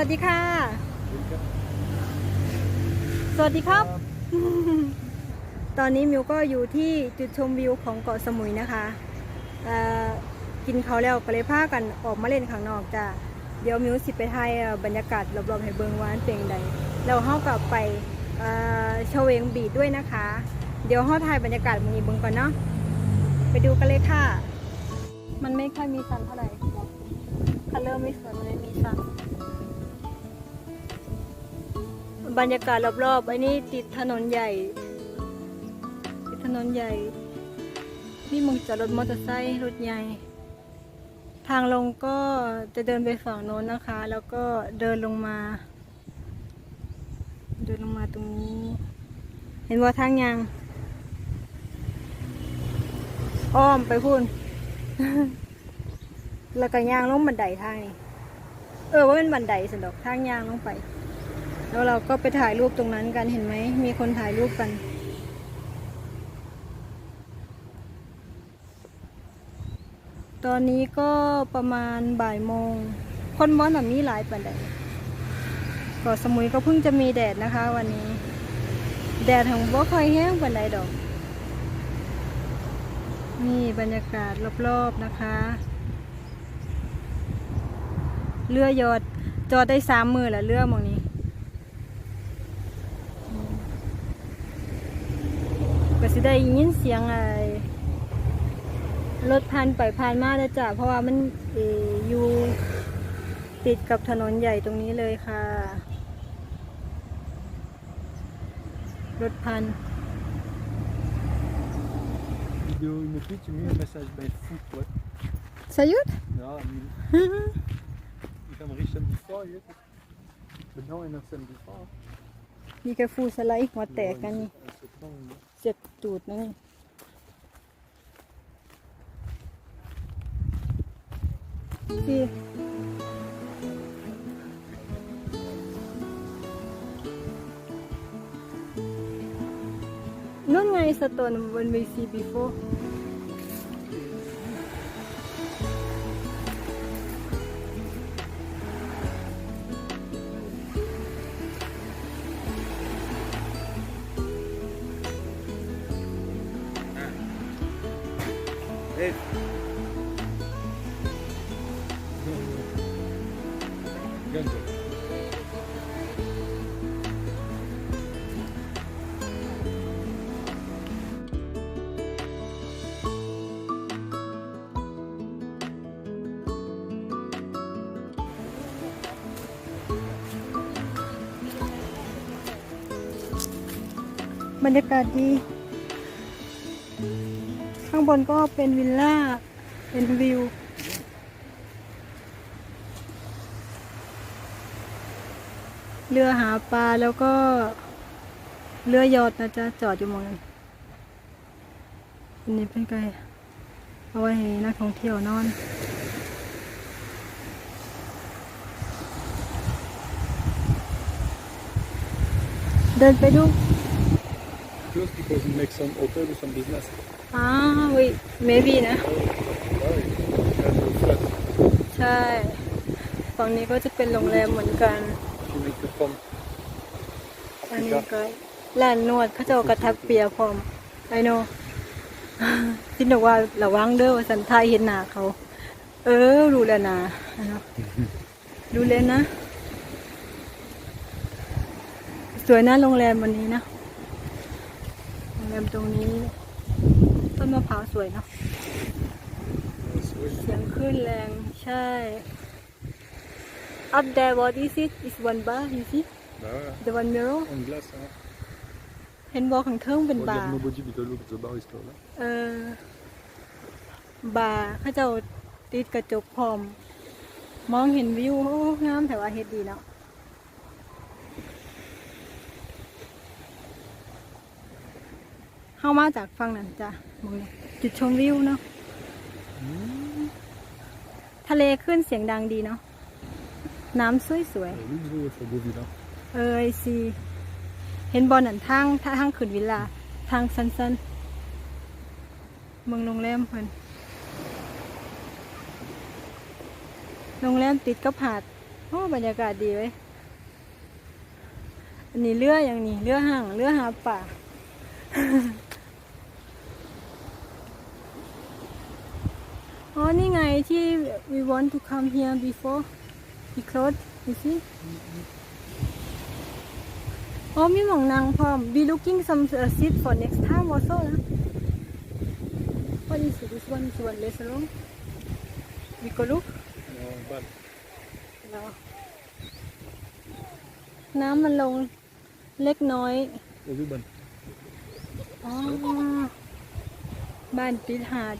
สวัสดีค่ะ สวัสดีครับ ตอนนี้มิวก็อยู่ที่จุดชมวิวของเกาะสมุยนะคะเอ่อกินเขาวแล้วก็เลยพากันออกมาเล่นข้างนอกจ้ะ เดี๋ยวมิวสิไปถ่ายเอ่อบรรยากาศรอบๆให้เบิงวาอันเป็นใดแล้วเฮากลับไปเอ่อชเวงบีดด้วยนะคะ เดี๋ยวเฮาถ่ายบรรยากาศมื้อนี้เบิงก่อนเนาะ ไปดูกันเลยค่ะ มันไม่ค่อยมีซันเท่าไหร่คัลเลอร์ไม่สวยมันเลยมีซัน บรรยากาศรอบๆ อันนี้ติดถนนใหญ่ ติดถนนใหญ่ นี่มึงจอดรถมอเตอร์ไซค์รถใหญ่ ทางลงก็จะเดินไปฝั่งโน้นนะคะ แล้วก็เดินลงมา เดินลงมาตรงนี้ เห็นว่าทางยัง อ้อมไปพูนแล้วก็ย่างลงบันไดทางนี้เออว่าเป็นบันไดสันดอกทางย่างลงไป แล้วเราก็ไปถ่ายรูปตรงนั้นกันเห็นไหม มีคนถ่ายรูปกัน ตอนนี้ก็ประมาณบ่ายโมง คนบ้านแบบนี้หลายปันใดกาะสมุยก็เพิ่งจะมีแดดนะคะวันนี้ แดดของบ่ค่อยแห้งปันใดดอก นี่บรรยากาศรอบๆนะคะ เรือยอดจอดได้สามมือแล้วเรือมองนี้ ก็สิได้ยินเสียงไอ้รถผ่านไปผ่านมาแล้วจ้ะเพราะว่ามันเอออยู่ติดกับถนนใหญ่ตรงนี้เลยค่ะ รถพัน Vidéo une pute, tu mets un message ben fou quoi. สยุด Ja, men ik kan er iets aan die fooi, weet je. Maar nou en dan zijn die fooi. มีกระฟูสไลด์หั จูดนะพี่นั่นไงสตนมันมีซี รรยากาศดี ข้างบนก็เป็นวิลล่า เป็นวิว เรือหาปลาแล้วก็ เรือยอดนะจ๊ะ จอดอยู่มองนั้นอันนี้เป็นไงเอาไว้ให้นักท่องเที่ยวนอนเดินไปดู Close because you make some hotel or some business. อ่าวิ maybe นะ Right. And the flat. ใช่ ฝั่งนี้ก็จะเป็นโรงแรมเหมือนกัน You make the fun. อันนี้ก็ร้านนวดเขาเจะกระทักเปียพร้อมไอโนที่บอกว่าระวังเด้อว่าสันทายเห็นหน้าเขา เออ รู้แล้วนะนะครับดูเลยนะ สวยนะโรงแรมวันนี้นะโรงแร มตรงนี้ ต้นมะพร้าวสวยเนาะ That's way. เสียงคลื่นแรงใช่ up there what is it is one bar you see Bah ouais. the one mirror En glace, hein. เห็นบอกข้างเทิงเป็น Well, บา you ร์ have nobody but the look at the bar is still là. เออบาร์เขาเจ้าติดกระจกพร้อม มองเห็นวิวโอ้งามแต่ว่าเฮ็ดดีเนาะ เข้ามาจากฝั่งนั้นจ้ะมองเนี่ยจุดชมวิวเนาะทะเลขึ้นเสียงดังดีเนาะน้ำสวย Oui, il faut beau villa. ๆเออไอซีเห็นบอลนั่นทางทางขึ้นวิลลาทางสันๆเมืองโรงแรมเพิ่นโรงแรมติดกับหาดโอ้บรรยากาศดีเว้ยอันนี้เรืออย่างนี้เรือห่างเรือหาป่า อ๋อนี่ไงที่ we want to come here before we close you see อ๋อมีหมองนางพร้อม we looking some uh, seat for next time also นะ what is this one is one restaurant we go look No, bad. แล้วน้ำมันลงเล็กน้อย Och vi bara, อ๋อบ้านติดหาด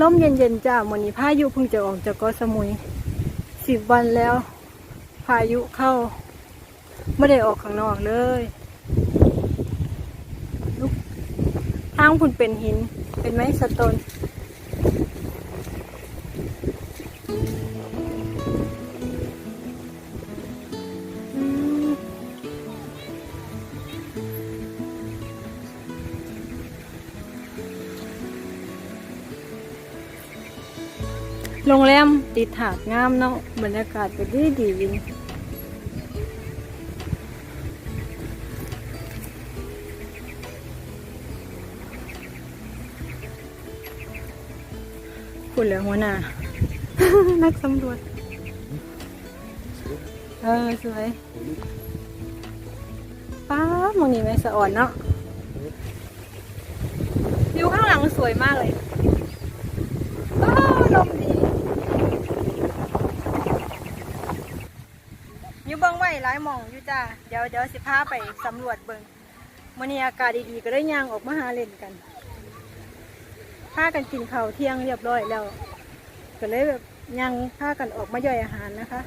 ล่มเย็นๆจ้าวันนี้พายุเพิ่งจะออกจากเกาะสมุยสิบวันแล้ว พายุเข้า ไม่ได้ออกข้างนอกเลยลูกทางคุณเป็นหิน เป็นไม้สโตน โรงแรมติดถาดงามเนาะบรรยากาศก็ดีดีวินคุณเหลือหัวหน้า นักสำรวจ เออ สวยป้ามองนี่ไหมสะอ่อนเนาะวิวข้างหลังสวยมากเลย อ้าวลมดีอ ยู่ไว้หลายหมองอยู่จ้าเดี๋ยวเดี๋ยวสิพาไปสำรวจเบิ้งมื้อนี้อากาศดีๆก็ได้ย่างออกมาหาเล่นกันพากันกินข้าวเที่ยงเรียบร้อยแล้ว ก็เลยแบบย่างพากันออกมาย่อยอาหารนะคะ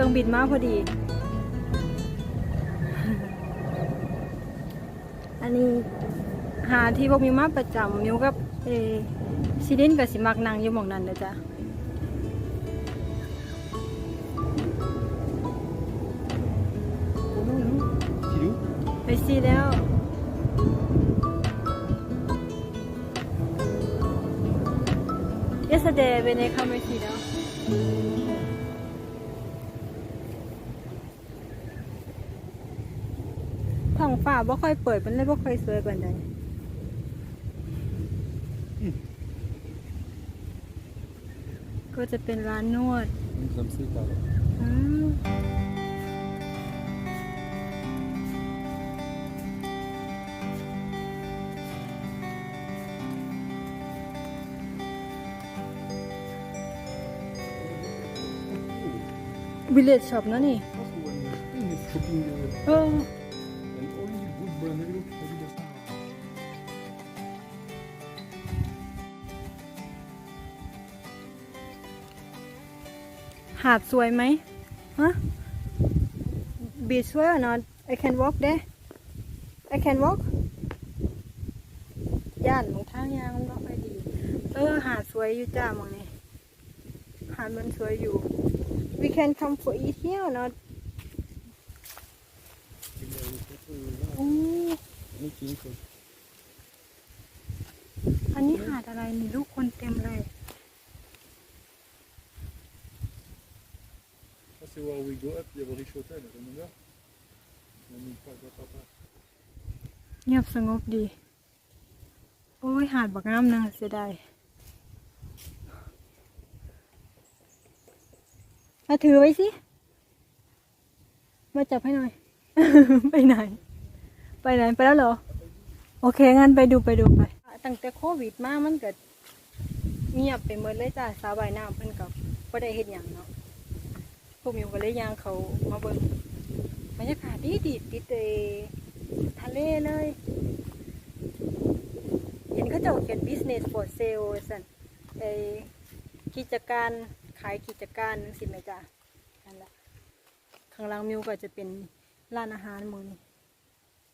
ครื่องบินมาพอดี อันนี้หาที่พวกมิวมาประจำมิวกับเออซิลินกับสิมักนางอยู่หมองนั้นนะจ๊ะ oh non, non. Kilo ไปซีแล้ว yesterday when I come I see แล้ว ท้อง ฟ้าบ่ค่อยเปิดมันเลยบ่ค่อยสวยปานใดก็จะเป็นร้านนวด Nous sommes c'est pas. อืมวิลเลจช็อปนะนี่ Une shopping. เออ หาดสวยไหมฮะบีชสวย or not I can walk there I can walk ย่านหมองทางยางมันบ่ค่อยดี เออหาดสวยอยู่จ้าหมองนี้หาดมันสวยอยู่ we can come for eat here or not อู้ Meeting, quoi. อันนี้หาดอะไรนี่ลูกคนเต็มเลย Ça, c'est where we go up. Il y a le riche hotel, remember? On n'y pas, pas, pas, pas. เงียบสงบดี โอ้ย หาดบักน้ำนึงเสียดายมาถือไว้สิ มาจับให้หน่อย ไปไหน ไปไหนไปแล้วเหรอ โอเค งั้นไปดูไปดูไป ตั้งแต่โควิดมามันเกิดเงียบไปหมดเลยจ้าสาวใบายน้ำเพิ่นกับก็ได้เห็นอย่างเนาะพ วกมิวก็เลยย่างเขามาเบิ่งบรรยากาศดีดีติดเอทะเลเลย เห็นเขาเจ้าเขียน business for sale สันไอกิจการขายกิจการนึงสิไหมจ้ะนั่นแหละข้างหลังมิวก็จะเป็นร้านอาหารมือนี่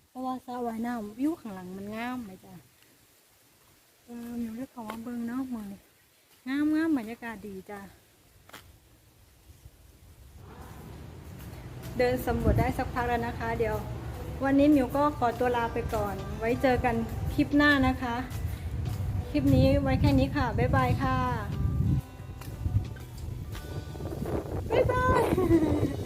เพราะว่าสระว่ายน้ำวิวข้างหลังมันงามไหมจ้ะเออมิวเลือกเขาว่าเบิ้งเนาะมือนี่งามงามบรรยากาศดีจ้ะ เดินสำรวจได้สักพักแล้วนะคะ เดี๋ยว วันนี้มิวก็ขอตัวลาไปก่อน ไว้เจอกันคลิปหน้านะคะ คลิปนี้ไว้แค่นี้ค่ะ บ๊ายบายค่ะ บ๊ายบาย